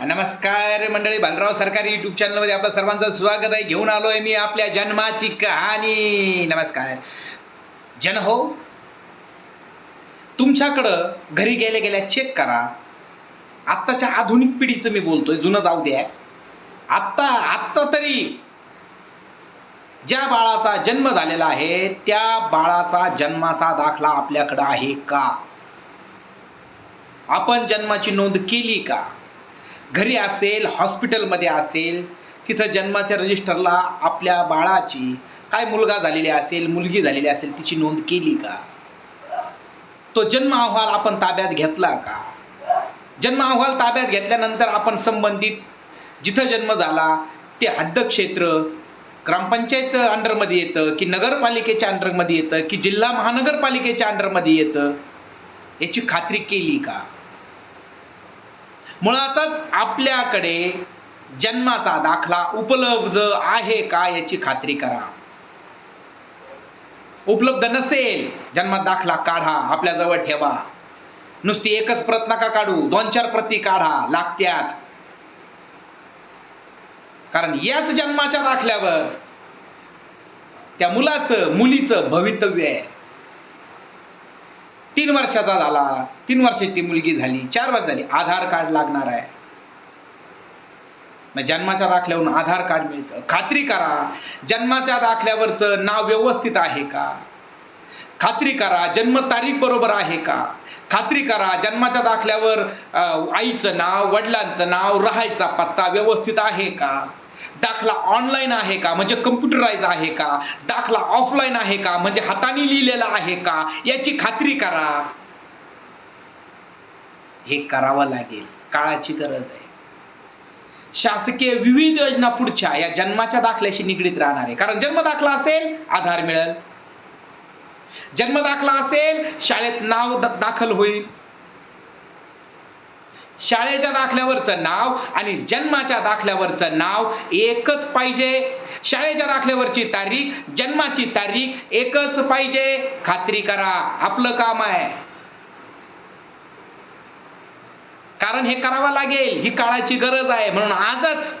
नमस्कार मंडळी बालराव सरकारी यूट्यूब चॅनलमध्ये आपलं सर्वांचं स्वागत आहे. घेऊन आलो आहे मी आपल्या जन्माची कहाणी. नमस्कार. जन हो तुमच्याकडं घरी गेल्या गेल्या चेक करा. आत्ताच्या आधुनिक पिढीचं मी बोलतोय जुनं जाऊ द्या. आत्ता आत्ता तरी ज्या बाळाचा जन्म झालेला आहे त्या बाळाचा जन्माचा दाखला आपल्याकडं आहे का? आपण जन्माची नोंद केली का? घरी असेल हॉस्पिटलमध्ये असेल तिथं जन्माच्या रजिस्टरला आपल्या बाळाची काय मुलगा झालेली असेल मुलगी झालेली असेल तिची नोंद केली का? तो जन्म अहवाल आपण ताब्यात घेतला का? जन्म अहवाल ताब्यात घेतल्यानंतर आपण संबंधित जिथं जन्म झाला ते हद्दक्षेत्र ग्रामपंचायत अंडरमध्ये येतं की नगरपालिकेच्या अंडरमध्ये येतं की जिल्हा महानगरपालिकेच्या अंडरमध्ये येतं याची खात्री केली का? मुळातच आपल्याकडे जन्माचा दाखला उपलब्ध आहे का याची खात्री करा. उपलब्ध नसेल जन्मात दाखला काढा आपल्याजवळ ठेवा. नुसती एकच प्रत नका काढू दोन चार प्रती काढा लागत्याच. कारण याच जन्माच्या दाखल्यावर त्या मुलाचं मुलीचं भवितव्य आहे. तीन वर्षाचा झाला तीन वर्षाची ती मुलगी झाली चार वर्ष झाली आधार कार्ड लागणार आहे. मग जन्माच्या दाखल्यावरून आधार कार्ड मिळतं. खात्री करा जन्माच्या दाखल्यावरचं नाव व्यवस्थित आहे का? खात्री करा जन्मतारीख बरोबर आहे का? खात्री करा जन्माच्या दाखल्यावर आईचं नाव वडिलांचं नाव राहायचा पत्ता व्यवस्थित आहे का? दाखला ऑनलाईन आहे का? म्हणजे कम्प्युटराईज आहे का? दाखला ऑफलाईन आहे का? म्हणजे हाताने लिहिलेला आहे का? याची खात्री करा. हे करावं लागेल. काळाची गरज आहे. शासकीय विविध योजना पुढच्या या जन्माच्या दाखल्याशी निगडीत राहणार आहे. कारण जन्म दाखला असेल आधार मिळेल. जन्म दाखला असेल शाळेत नाव द- दाखल होईल. शाळेच्या दाखल्यावरचं नाव आणि जन्माच्या दाखल्यावरचं नाव एकच पाहिजे. शाळेच्या दाखल्यावरची तारीख जन्माची तारीख एकच पाहिजे. खात्री करा आपलं काम आहे. कारण हे करावं लागेल ही काळाची गरज आहे म्हणून आजच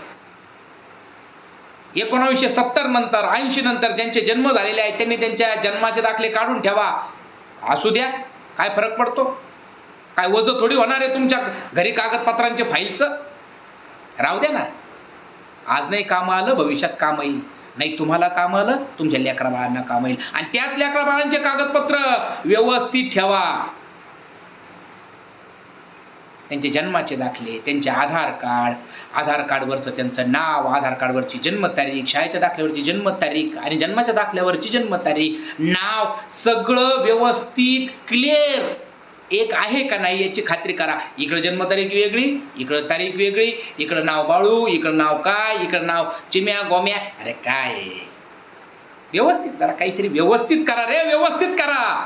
एकोणावीसशे सत्तर नंतर ऐंशी नंतर ज्यांचे जन्म झालेले आहेत त्यांनी त्यांच्या जन्माचे दाखले काढून ठेवा. असू द्या काय फरक पडतो? काय वजं थोडी होणार आहे तुमच्या घरी कागदपत्रांचे फाईलचं? राहू द्या ना. आज नाही काम आलं भविष्यात काम येईल. नाही तुम्हाला काम आलं तुमच्या लेकरा बाळांना काम येईल. आणि त्याच लेकरा बाळांचे कागदपत्र व्यवस्थित ठेवा. त्यांचे जन्माचे दाखले त्यांचे आधार कार्ड आधार कार्डवरचं त्यांचं नाव आधार कार्डवरची जन्मतारीख शाळेच्या दाखल्यावरची जन्मतारीख आणि जन्माच्या दाखल्यावरची जन्मतारीख नाव सगळं व्यवस्थित क्लिअर. एक आहे का नाही याची खात्री करा. इकडं जन्मतारीख वेगळी इकडं तारीख वेगळी इकडं नाव बाळू इकडं नाव काय इकडं नाव चिम्या गोम्या. अरे काय? व्यवस्थित जरा काहीतरी व्यवस्थित करा रे व्यवस्थित करा.